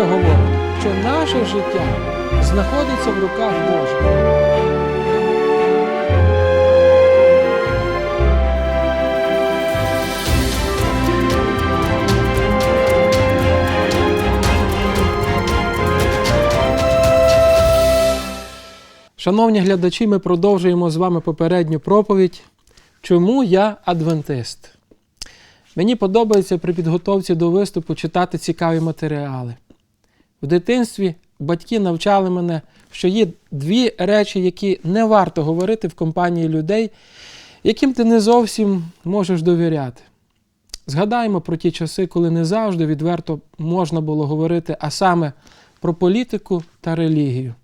Біблія говорить, що наше життя знаходиться в руках Божих. Шановні глядачі, ми продовжуємо з вами попередню проповідь. Чому я адвентист? Мені подобається при підготовці до виступу читати цікаві матеріали. В дитинстві батьки навчали мене, що є дві речі, які не варто говорити в компанії людей, яким ти не зовсім можеш довіряти. Згадаємо про ті часи, коли не завжди відверто можна було говорити, а саме про політику та релігію.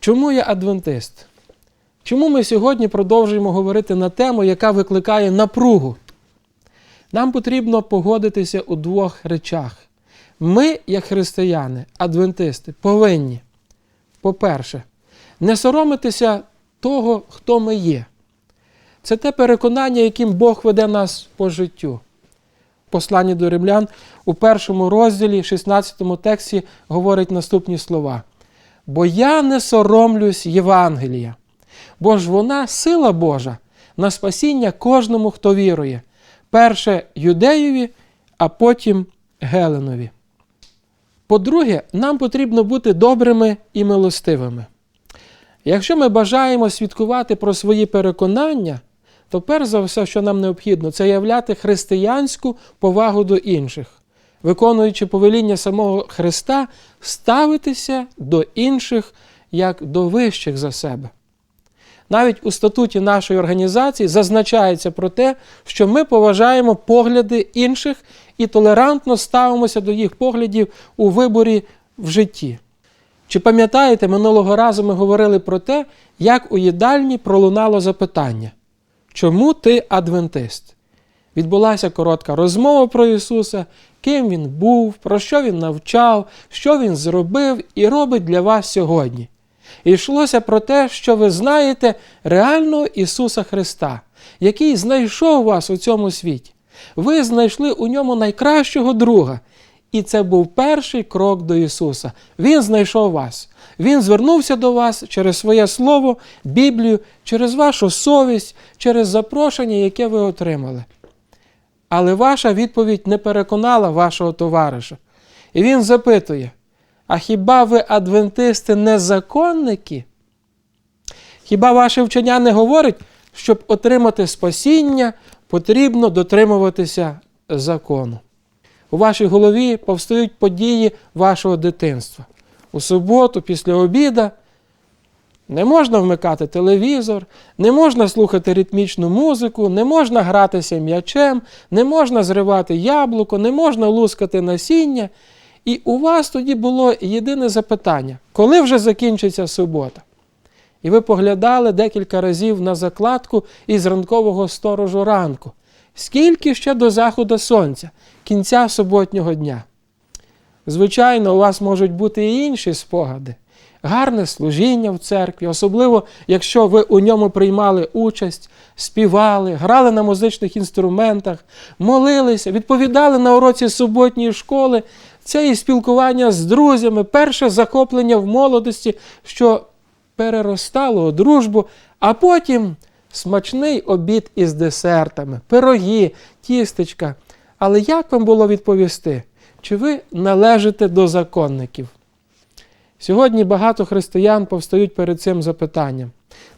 Чому я адвентист? Чому ми сьогодні продовжуємо говорити на тему, яка викликає напругу? Нам потрібно погодитися у двох речах. Ми, як християни, адвентисти, повинні, по-перше, не соромитися того, хто ми є. Це те переконання, яким Бог веде нас по життю. В посланні до римлян у першому розділі, 16 тексті, говорить наступні слова. Бо я не соромлюсь Євангелія, бо ж вона сила Божа на спасіння кожному, хто вірує, перше юдеєві, а потім Геленові. По-друге, нам потрібно бути добрими і милостивими. Якщо ми бажаємо свідкувати про свої переконання, то перш за все, що нам необхідно, це являти християнську повагу до інших, виконуючи повеління самого Христа, ставитися до інших як до вищих за себе. Навіть у статуті нашої організації зазначається про те, що ми поважаємо погляди інших і толерантно ставимося до їх поглядів у виборі в житті. Чи пам'ятаєте, минулого разу ми говорили про те, як у їдальні пролунало запитання, чому ти адвентист? Відбулася коротка розмова про Ісуса, ким Він був, про що Він навчав, що Він зробив і робить для вас сьогодні. І йшлося про те, що ви знаєте реального Ісуса Христа, який знайшов вас у цьому світі. Ви знайшли у ньому найкращого друга. І це був перший крок до Ісуса. Він знайшов вас. Він звернувся до вас через своє Слово, Біблію, через вашу совість, через запрошення, яке ви отримали. Але ваша відповідь не переконала вашого товариша. І він запитує: а хіба ви адвентисти незаконники? Хіба ваше вчення не говорить, щоб отримати спасіння, потрібно дотримуватися закону? У вашій голові повстають події вашого дитинства. У суботу, після обіда, не можна вмикати телевізор, не можна слухати ритмічну музику, не можна гратися м'ячем, не можна зривати яблуко, не можна лускати насіння. І у вас тоді було єдине запитання, коли вже закінчиться субота? І ви поглядали декілька разів на закладку із ранкового сторожу ранку. Скільки ще до заходу сонця, кінця суботнього дня? Звичайно, у вас можуть бути і інші спогади. Гарне служіння в церкві, особливо, якщо ви у ньому приймали участь, співали, грали на музичних інструментах, молилися, відповідали на уроці суботньої школи. Це і спілкування з друзями, перше захоплення в молодості, що переростало у дружбу, а потім смачний обід із десертами, пироги, тістечка. Але як вам було відповісти? Чи ви належите до законників? Сьогодні багато християн повстають перед цим запитанням.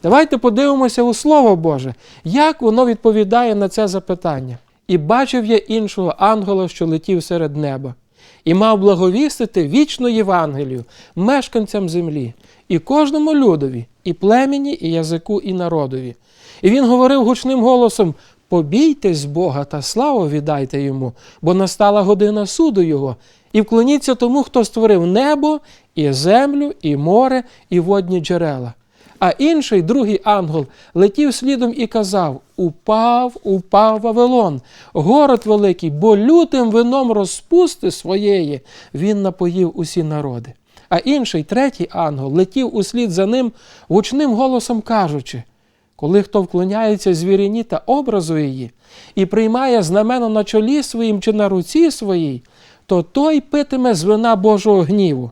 Давайте подивимося у Слово Боже, як воно відповідає на це запитання. І бачив я іншого ангела, що летів серед неба, і мав благовістити вічну Євангелію мешканцям землі, і кожному людові, і племені, і язику, і народові. І він говорив гучним голосом: Побійтесь Бога та славу віддайте йому, бо настала година суду Його, і вклоніться тому, хто створив небо, і землю, і море, і водні джерела. А інший, другий ангел, летів слідом і казав: Упав, упав Вавилон, город великий, бо лютим вином розпусти своєї він напоїв усі народи. А інший, третій ангел, летів услід за ним гучним голосом кажучи: коли хто вклоняється звіріні та образу її, і приймає знамено на чолі своїм чи на руці своїй, то той питиме з вина Божого гніву,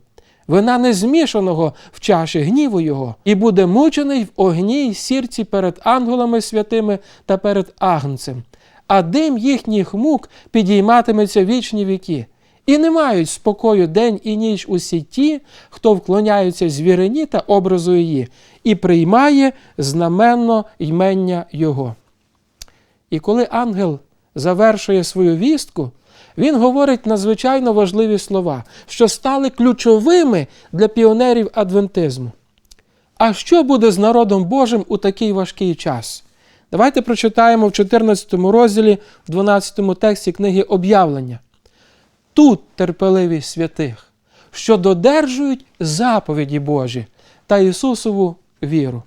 вина не змішаного в чаші гніву його, і буде мучений в огні й сірці перед ангелами святими та перед агнцем, а дим їхніх мук підійматиметься вічні віки. І не мають спокою день і ніч усі ті, хто вклоняються звірині та образу її, і приймає знаменно ймення Його. І коли ангел завершує свою вістку, він говорить надзвичайно важливі слова, що стали ключовими для піонерів адвентизму. А що буде з народом Божим у такий важкий час? Давайте прочитаємо в 14 розділі, в 12 тексті книги Об'явлення. Тут терпеливість святих, що додержують заповіді Божі та Ісусову віру.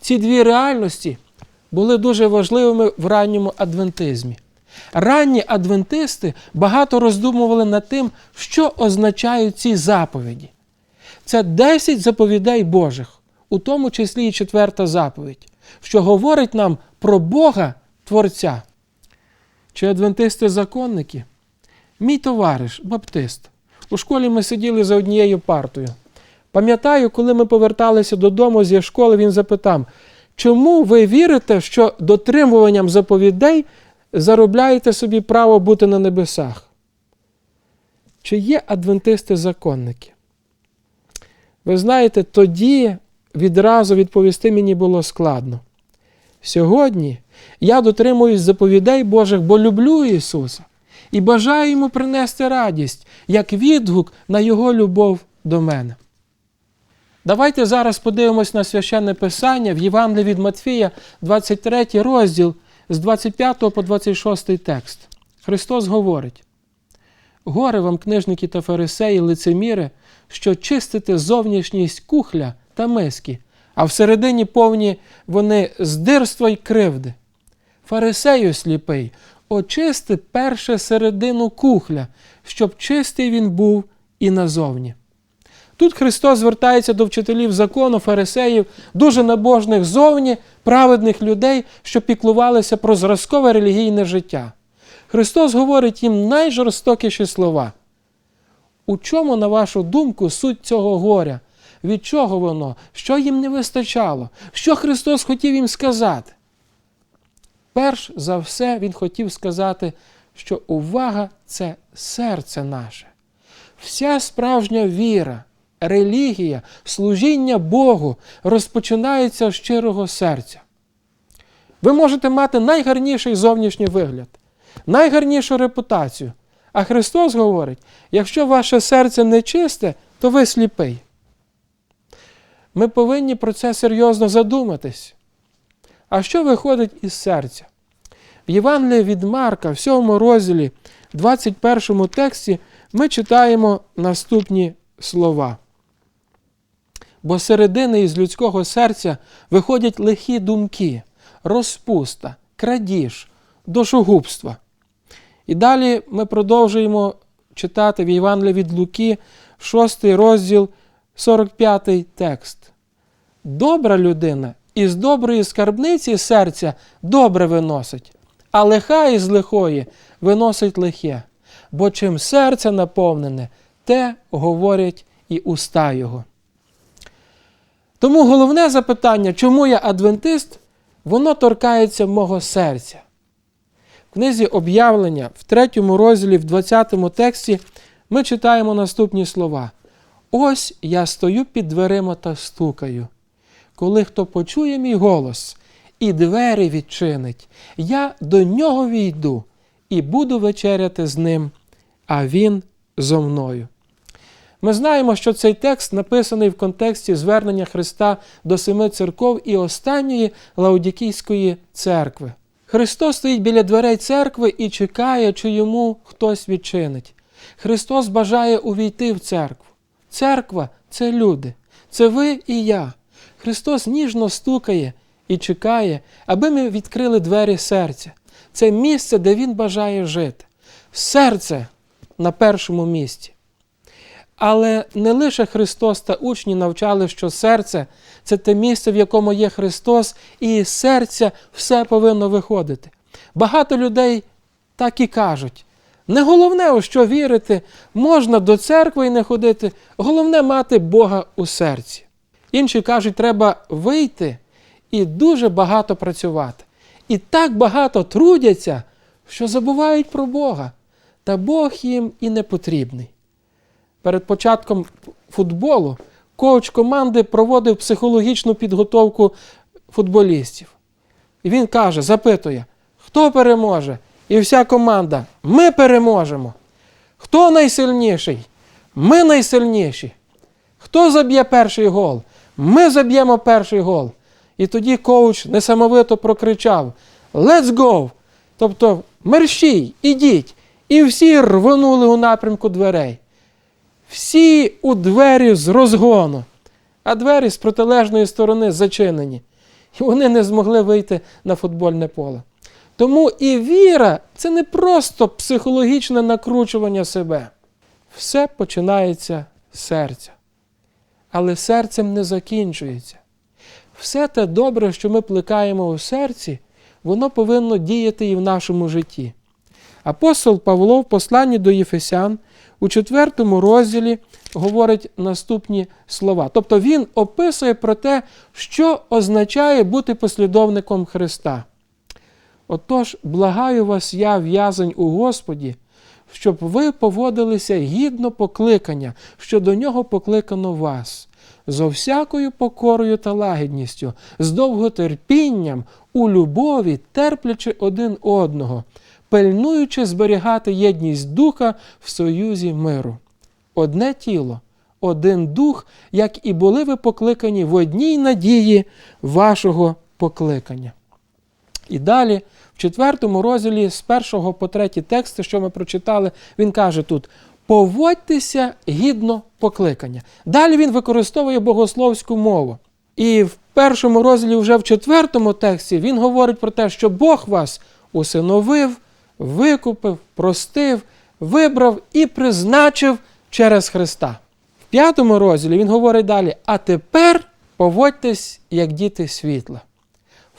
Ці дві реальності були дуже важливими в ранньому адвентизмі. Ранні адвентисти багато роздумували над тим, що означають ці заповіді. Це 10 заповідей Божих, у тому числі і четверта заповідь, що говорить нам про Бога Творця. Чи адвентисти законники? Мій товариш, баптист. У школі ми сиділи за однією партою. Пам'ятаю, коли ми поверталися додому зі школи, він запитав, чому ви вірите, що дотримуванням заповідей заробляєте собі право бути на небесах? Чи є адвентисти законники? Ви знаєте, тоді відразу відповісти мені було складно. Сьогодні я дотримуюсь заповідей Божих, бо люблю Ісуса і бажаю йому принести радість, як відгук на Його любов до мене. Давайте зараз подивимось на священне Писання в Євангелії від Матфія, 23 розділ з 25 по 26 текст. Христос говорить: Горе вам, книжники та фарисеї, лицеміри, що чистите зовнішність кухля та миски, а всередині повні вони здирства й кривди. Фарисею сліпий, очисти перше середину кухля, щоб чистий він був і назовні. Тут Христос звертається до вчителів закону, фарисеїв, дуже набожних зовні, праведних людей, що піклувалися про зразкове релігійне життя. Христос говорить їм найжорстокіші слова. У чому, на вашу думку, суть цього горя? Від чого воно? Що їм не вистачало? Що Христос хотів їм сказати? Перш за все, Він хотів сказати, що увага це серце наше. Вся справжня віра, релігія, служіння Богу розпочинається з щирого серця. Ви можете мати найгарніший зовнішній вигляд, найгарнішу репутацію. А Христос говорить: якщо ваше серце не чисте, то ви сліпий. Ми повинні про це серйозно задуматись. А що виходить із серця? В Євангелії від Марка, в 7 розділі, 21 тексті, ми читаємо наступні слова. Бо середини із людського серця виходять лихі думки, розпуста, крадіж, душогубства. І далі ми продовжуємо читати в Євангелії від Луки, 6 розділ, 45 текст. Добра людина із доброї скарбниці серця добре виносить, а лиха із лихої виносить лихе. Бо чим серце наповнене, те говорять і уста його. Тому головне запитання, чому я адвентист, воно торкається мого серця. В книзі об'явлення в 3 розділі, в 20 тексті, ми читаємо наступні слова. Ось я стою під дверима та стукаю. Коли хто почує мій голос і двері відчинить, я до нього війду і буду вечеряти з ним, а він зо мною. Ми знаємо, що цей текст написаний в контексті звернення Христа до семи церков і останньої Лаудікійської церкви. Христос стоїть біля дверей церкви і чекає, чи йому хтось відчинить. Христос бажає увійти в церкву. Церква це люди, це ви і я. Христос ніжно стукає і чекає, аби ми відкрили двері серця. Це місце, де Він бажає жити. Серце на першому місці. Але не лише Христос та учні навчали, що серце це те місце, в якому є Христос, і із серця все повинно виходити. Багато людей так і кажуть: Не головне, у що вірити, можна до церкви і не ходити, головне мати Бога у серці. Інші кажуть, треба вийти і дуже багато працювати. І так багато трудяться, що забувають про Бога. Та Бог їм і не потрібний. Перед початком футболу коуч команди проводив психологічну підготовку футболістів. І він каже, запитує, хто переможе? І вся команда, ми переможемо. Хто найсильніший? Ми найсильніші. Хто заб'є перший гол? Ми заб'ємо перший гол. І тоді коуч несамовито прокричав: Let's go! Тобто мерщій, ідіть. І всі рвонули у напрямку дверей. Всі у двері з розгону, а двері з протилежної сторони зачинені. І вони не змогли вийти на футбольне поле. Тому і віра це не просто психологічне накручування себе. Все починається з серця. Але серцем не закінчується. Все те добре, що ми плекаємо у серці, воно повинно діяти і в нашому житті. Апостол Павло в посланні до Єфесян у четвертому розділі говорить наступні слова. Тобто він описує про те, що означає бути послідовником Христа. Отож, благаю вас, я, в'язень у Господі, щоб ви поводилися гідно покликання, що до нього покликано вас, зо всякою покорою та лагідністю, з довготерпінням, у любові, терплячи один одного, пильнуючи зберігати єдність духа в союзі миру. Одне тіло, один дух, як і були ви покликані в одній надії вашого покликання. І далі, в четвертому розділі з першого по третій тексти, що ми прочитали, він каже тут: поводьтеся гідно покликання. Далі він використовує богословську мову. І в першому розділі, вже в четвертому тексті, він говорить про те, що Бог вас усиновив, викупив, простив, вибрав і призначив через Христа. В п'ятому розділі він говорить далі: а тепер поводьтесь, як діти світла.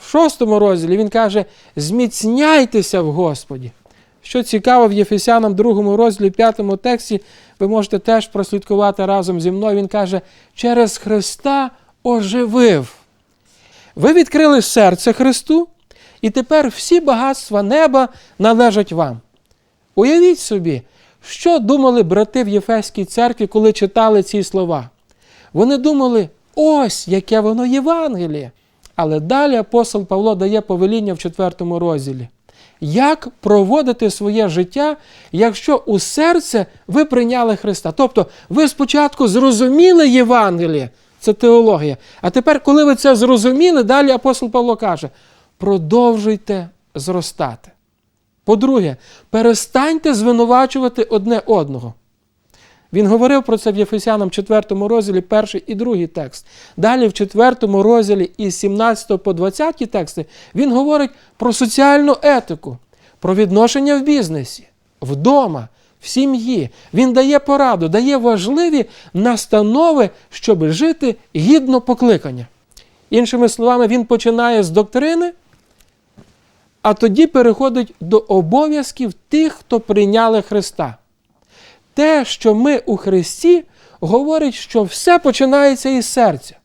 В шостому розділі він каже: зміцняйтеся в Господі. Що цікаво, в Єфесянам, другому розділі, п'ятому тексті, ви можете теж прослідкувати разом зі мною. Він каже, через Христа оживив. Ви відкрили серце Христу, і тепер всі багатства неба належать вам. Уявіть собі, що думали брати в Єфеській церкві, коли читали ці слова. Вони думали, ось яке воно Євангеліє. Але далі апостол Павло дає повеління в четвертому розділі. Як проводити своє життя, якщо у серце ви прийняли Христа? Тобто ви спочатку зрозуміли Євангеліє, це теологія. А тепер, коли ви це зрозуміли, далі апостол Павло каже: продовжуйте зростати. По-друге, перестаньте звинувачувати одне одного. Він говорив про це в Єфесянам 4 розділі, перший і другий текст. Далі, в 4 розділі із 17 по 20 тексти, він говорить про соціальну етику, про відношення в бізнесі, вдома, в сім'ї. Він дає пораду, дає важливі настанови, щоб жити гідно покликання. Іншими словами, він починає з доктрини, а тоді переходить до обов'язків тих, хто прийняли Христа те, що ми у Христі, говорить, що все починається із серця.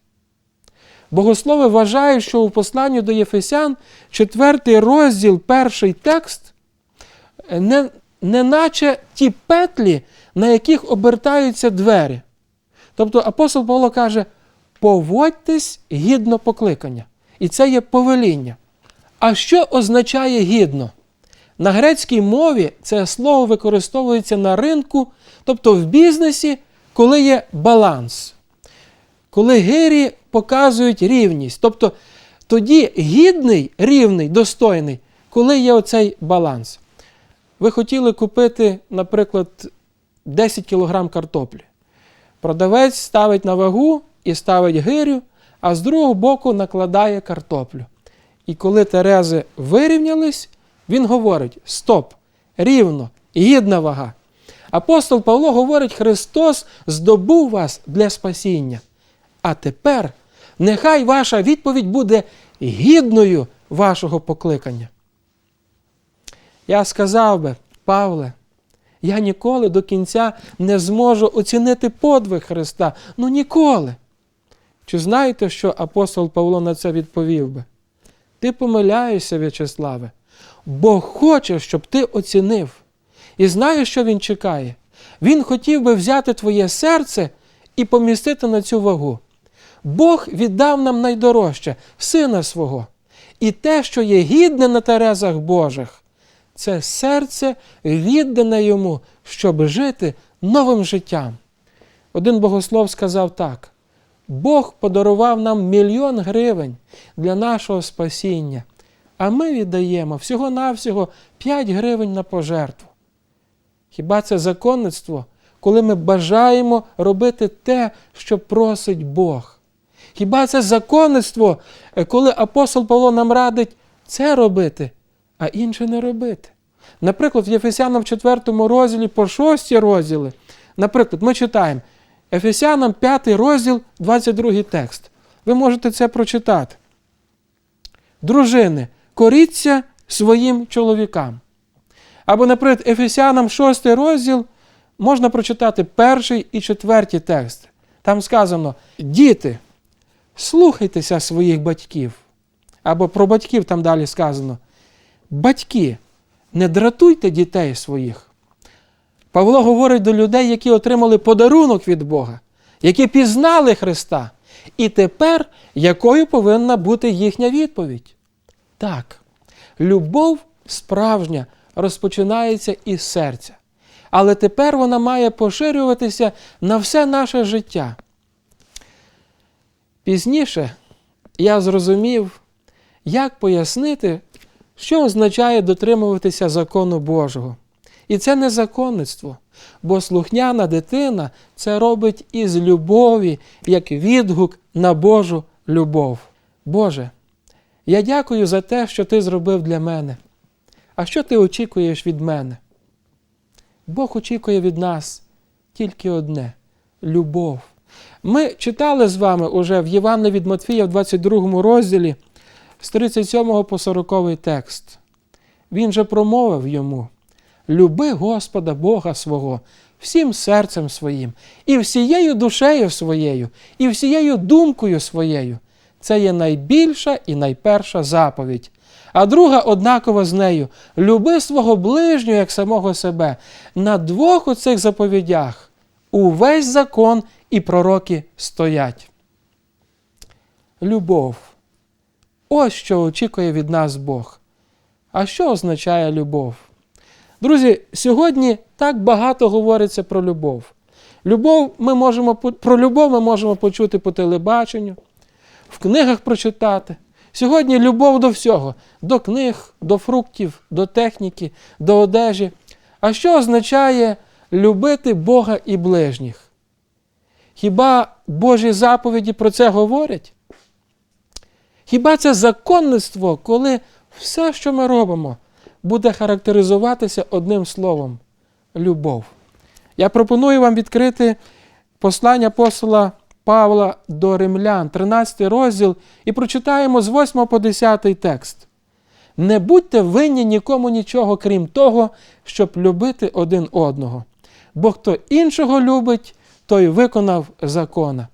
Богослови вважають, що у посланні до Єфесян, четвертий розділ, перший текст, не, не наче ті петлі, на яких обертаються двері. Тобто апостол Павло каже: поводьтесь гідно покликання. І це є повеління. А що означає гідно? На грецькій мові це слово використовується на ринку, тобто в бізнесі, коли є баланс. Коли гирі показують рівність. Тобто тоді гідний, рівний, достойний, коли є оцей баланс. Ви хотіли купити, наприклад, 10 кг картоплі. Продавець ставить на вагу і ставить гирю, а з другого боку накладає картоплю. І коли терези вирівнялись, він говорить: стоп, рівно, гідна вага. Апостол Павло говорить, Христос здобув вас для спасіння. А тепер нехай ваша відповідь буде гідною вашого покликання. Я сказав би, Павле, я ніколи до кінця не зможу оцінити подвиг Христа. Ну ніколи. Чи знаєте, що апостол Павло на це відповів би? Ти помиляєшся, В'ячеславе, Бог хоче, щоб ти оцінив. І знаєш, що Він чекає? Він хотів би взяти твоє серце і помістити на цю вагу. Бог віддав нам найдорожче Сина свого. І те, що є гідне на терезах Божих, це серце віддане йому, щоб жити новим життям. Один богослов сказав так: Бог подарував нам мільйон гривень для нашого спасіння, а ми віддаємо всього-навсього 5 гривень на пожертву. Хіба це законництво, коли ми бажаємо робити те, що просить Бог? Хіба це законництво, коли апостол Павло нам радить це робити, а інше не робити? Наприклад, в Єфесянам 4 розділі по 6 розділи, наприклад, ми читаємо Ефесянам 5 розділ, 22 текст. Ви можете це прочитати. Дружини, коріться своїм чоловікам. Або, наприклад, Ефесянам 6 розділ можна прочитати перший і четвертий текст. Там сказано: Діти, слухайтеся своїх батьків. Або про батьків там далі сказано: Батьки, не дратуйте дітей своїх. Павло говорить до людей, які отримали подарунок від Бога, які пізнали Христа. І тепер якою повинна бути їхня відповідь? Так, любов справжня розпочинається із серця. Але тепер вона має поширюватися на все наше життя. Пізніше я зрозумів, як пояснити, що означає дотримуватися закону Божого. І це не законництво, бо слухняна дитина це робить із любові, як відгук на Божу любов. Боже, я дякую за те, що Ти зробив для мене. А що ти очікуєш від мене? Бог очікує від нас тільки одне любов. Ми читали з вами уже в Євангелії від Матфія в 22 розділі з 37 по 40 текст. Він же промовив йому: Люби Господа Бога свого всім серцем своїм, і всією душею своєю, і всією думкою своєю. Це є найбільша і найперша заповідь. А друга однаково з нею люби свого ближнього як самого себе. На двох оцих заповідях увесь закон і пророки стоять. Любов. Ось що очікує від нас Бог. А що означає любов? Друзі, сьогодні так багато говориться про любов. Любов ми можемо, Про любов ми можемо почути по телебаченню, в книгах прочитати. Сьогодні любов до всього: до книг, до фруктів, до техніки, до одежі. А що означає любити Бога і ближніх? Хіба Божі заповіді про це говорять? Хіба це законництво, коли все, що ми робимо, буде характеризуватися одним словом любов? Я пропоную вам відкрити послання апостола Павла до Римлян, 13 розділ, і прочитаємо з 8 по 10 текст. Не будьте винні нікому нічого, крім того, щоб любити один одного. Бо хто іншого любить, той виконав закона.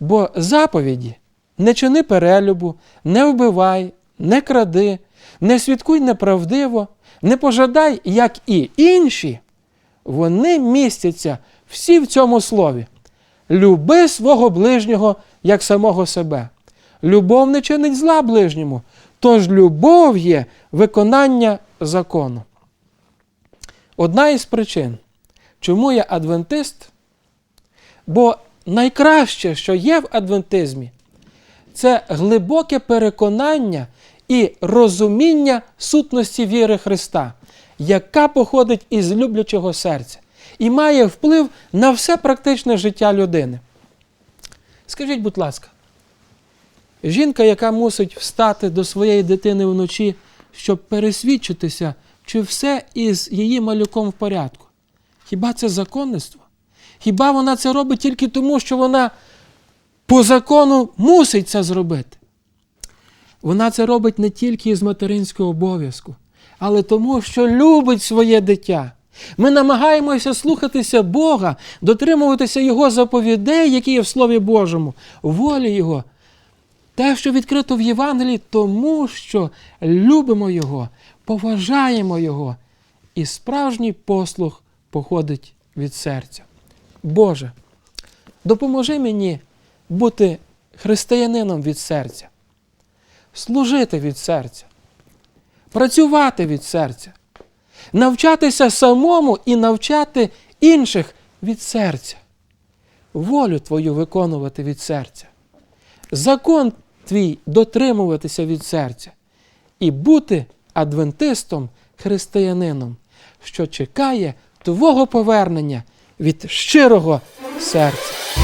Бо заповіді не чини перелюбу, не вбивай, не кради, не свідкуй неправдиво, не пожадай, як і інші, вони містяться всі в цьому слові. Люби свого ближнього як самого себе. Любов не чинить зла ближньому, тож любов є виконання закону. Одна із причин, чому я адвентист, бо найкраще, що є в адвентизмі, це глибоке переконання і розуміння сутності віри Христа, яка походить із люблячого серця і має вплив на все практичне життя людини. Скажіть, будь ласка, жінка, яка мусить встати до своєї дитини вночі, щоб пересвідчитися, чи все із її малюком в порядку, хіба це законництво? Хіба вона це робить тільки тому, що вона по закону мусить це зробити? Вона це робить не тільки із материнського обов'язку, але тому, що любить своє дитя Ми намагаємося слухатися Бога, дотримуватися Його заповідей, які є в Слові Божому, волі Його. Те, що відкрито в Євангелії, тому що любимо Його, поважаємо Його, і справжній послух походить від серця. Боже, допоможи мені бути християнином від серця, служити від серця, працювати від серця, навчатися самому і навчати інших від серця, волю Твою виконувати від серця, закон Твій дотримуватися від серця і бути адвентистом, християнином, що чекає Твого повернення від щирого серця.